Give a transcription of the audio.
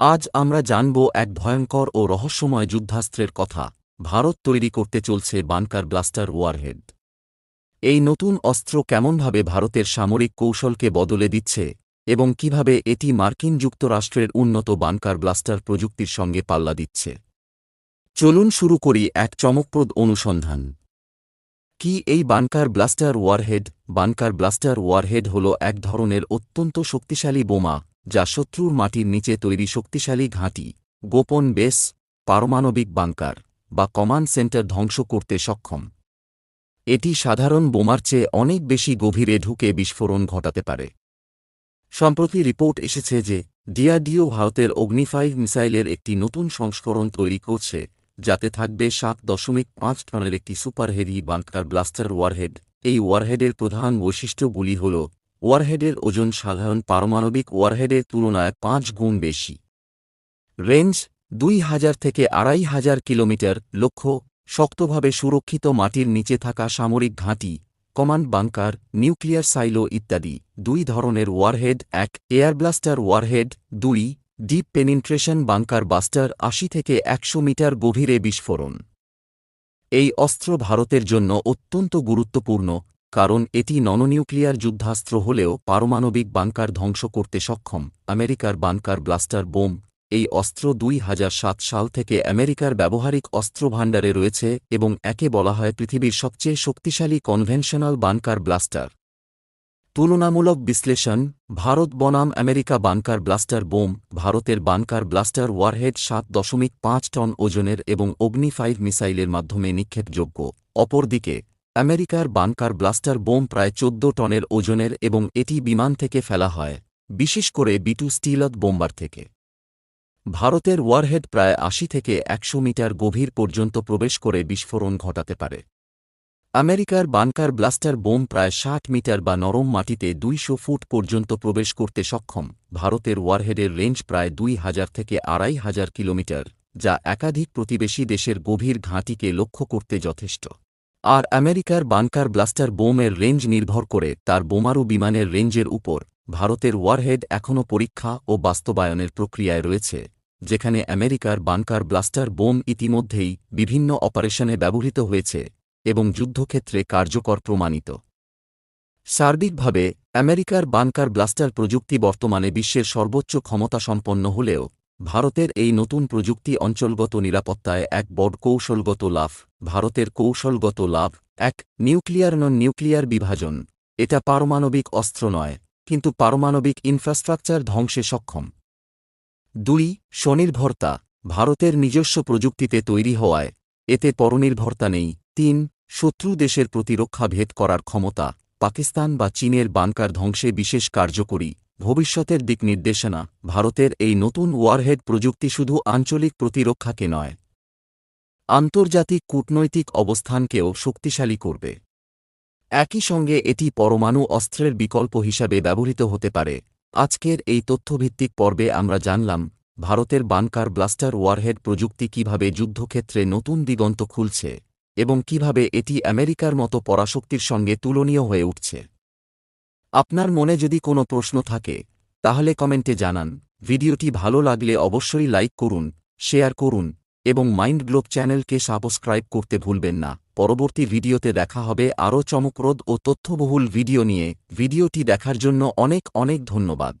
আজ আমরা জানব এক ভয়ঙ্কর ও রহস্যময় যুদ্ধাস্ত্রের কথা ভারত তৈরি করতে চলছে বানকার ব্লাস্টার ওয়ারহেড। এই নতুন অস্ত্র কেমনভাবে ভারতের সামরিক কৌশলকে বদলে দিচ্ছে এবং কীভাবে এটি মার্কিন যুক্তরাষ্ট্রের উন্নত বানকার ব্লাস্টার প্রযুক্তির সঙ্গে পাল্লা দিচ্ছে? চলুন শুরু করি এক চমকপ্রদ অনুসন্ধান। কি এই bunker blaster warhead? Bunker blaster warhead হল এক ধরনের অত্যন্ত শক্তিশালী বোমা যা শত্রুর মাটির নিচে তৈরি শক্তিশালী ঘাঁটি, গোপন বেস, পারমাণবিক বাংকার বা কমান্ড সেন্টার ধ্বংস করতে সক্ষম। এটি সাধারণ বোমার চেয়ে অনেক বেশি গভীরে ঢুকে বিস্ফোরণ ঘটাতে পারে। সম্প্রতি রিপোর্ট এসেছে যে ডিআরডিও ভারতের অগ্নিফাইভ মিসাইলের একটি নতুন সংস্করণ তৈরি করছে, যাতে থাকবে সাত দশমিক পাঁচ টনের একটি super heavy bunker blaster warhead. এই ওয়ারহেডের প্রধান বৈশিষ্ট্যগুলি হল ওয়ারহেডের ওজন সাধারণ পারমাণবিক ওয়ারহেডের তুলনায় পাঁচ গুণ বেশি। রেঞ্জ, দুই হাজার থেকে আড়াই হাজার কিলোমিটার লক্ষ্য শক্তভাবে সুরক্ষিত মাটির নিচে থাকা সামরিক ঘাঁটি, কমান্ড বাংকার, নিউক্লিয়ার সাইলো ইত্যাদি, দুই ধরনের ওয়ারহেড, এক এয়ার ব্লাস্টার ওয়ারহেড, দুই ডিপ পেনিন্ট্রেশন বাংকার বাস্টার আশি থেকে একশো মিটার গভীরে বিস্ফোরণ। এই অস্ত্র ভারতের জন্য অত্যন্ত গুরুত্বপূর্ণ কারণ এটি নননিউক্লিয়ার যুদ্ধাস্ত্র হলেও পারমাণবিক বাংকার ধ্বংস করতে সক্ষম। আমেরিকার বাংকার ব্লাস্টার বোম, এই অস্ত্র দুই হাজার সাত সাল থেকে আমেরিকার ব্যবহারিক অস্ত্র ভাণ্ডারে রয়েছে এবং একে বলা হয় পৃথিবীর সবচেয়ে শক্তিশালী কনভেনশনাল বানকার ব্লাস্টার। তুলনামূলক বিশ্লেষণ, ভারত বনাম আমেরিকা বানকার ব্লাস্টার বোম, ভারতের বানকার ব্লাস্টার ওয়ারহেড সাত দশমিক পাঁচ টন ওজনের এবং অগ্নি ফাইভ মিসাইলের মাধ্যমে নিক্ষেপযোগ্য। অপরদিকে আমেরিকার বানকার ব্লাস্টার বোম প্রায় চোদ্দ টনের ওজনের এবং এটি বিমান থেকে ফেলা হয়, বিশেষ করে বিটু স্টিলত বোম্বার থেকে। ভারতের ওয়ারহেড প্রায় আশি থেকে একশো মিটার গভীর পর্যন্ত প্রবেশ করে বিস্ফোরণ ঘটাতে পারে। আমেরিকার বানকার ব্লাস্টার বোম প্রায় ষাট মিটার বা নরম মাটিতে দুইশো ফুট পর্যন্ত প্রবেশ করতে সক্ষম, ভারতের ওয়ারহেডের রেঞ্জ প্রায় দুই হাজার থেকে আড়াই হাজার কিলোমিটার, যা একাধিক প্রতিবেশী দেশের গভীর ঘাঁটিকে লক্ষ্য করতে যথেষ্ট। আর আমেরিকার বানকার ব্লাস্টার বোমের রেঞ্জ নির্ভর করে তার বোমারু বিমানের রেঞ্জের উপর ভারতের ওয়ারহেড এখনও পরীক্ষা ও বাস্তবায়নের প্রক্রিয়ায় রয়েছে, যেখানে আমেরিকার বানকার ব্লাস্টার বোম ইতিমধ্যেই বিভিন্ন অপারেশনে ব্যবহৃত হয়েছে এবং যুদ্ধক্ষেত্রে কার্যকর প্রমাণিত। সার্বিকভাবে, আমেরিকার বানকার ব্লাস্টার প্রযুক্তি বর্তমানে বিশ্বের সর্বোচ্চ ক্ষমতাসম্পন্ন হলেও, ভারতের এই নতুন প্রযুক্তি অঞ্চলগত নিরাপত্তায় এক বড় কৌশলগত লাভ ভারতের কৌশলগত লাভ, এক, নিউক্লিয়ার নন নিউক্লিয়ার বিভাজন। এটা পারমাণবিক অস্ত্র নয়, কিন্তু পারমাণবিক ইনফ্রাস্ট্রাকচার ধ্বংসে সক্ষম। দুই, স্বনির্ভরতা, ভারতের নিজস্ব প্রযুক্তিতে তৈরি হওয়ায়, এতে পরনির্ভরতা নেই। তিন, শত্রু দেশের প্রতিরক্ষা ভেদ করার ক্ষমতা, পাকিস্তান বা চীনের বানকার ধ্বংসে বিশেষ কার্যকরী। ভবিষ্যতের দিক নির্দেশনা, ভারতের এই নতুন ওয়ারহেড প্রযুক্তি শুধু আঞ্চলিক প্রতিরক্ষাকে নয় আন্তর্জাতিক কূটনৈতিক অবস্থানকেও শক্তিশালী করবে। একই সঙ্গে এটি পরমাণু অস্ত্রের বিকল্প হিসাবে ব্যবহৃত হতে পারে। আজকের এই তথ্যভিত্তিক পর্বে আমরা জানলাম, ভারতের বানকার ব্লাস্টার ওয়ারহেড প্রযুক্তি কীভাবে যুদ্ধক্ষেত্রে নতুন দিগন্ত খুলছে এবং কীভাবে এটি আমেরিকার মতো পরাশক্তির সঙ্গে তুলনীয় হয়ে উঠছে। আপনার মনে যদি কোনো প্রশ্ন থাকে, তাহলে কমেন্টে জানান। ভিডিওটি ভালো লাগলে অবশ্যই লাইক করুন, শেয়ার করুন এবং মাইন্ড গ্লোব চ্যানেলকে সাবস্ক্রাইব করতে ভুলবেন না। পরবর্তী ভিডিওতে দেখা হবে আরও চমকপ্রদ ও তথ্যবহুল ভিডিও নিয়ে। ভিডিওটি দেখার জন্য অনেক অনেক ধন্যবাদ।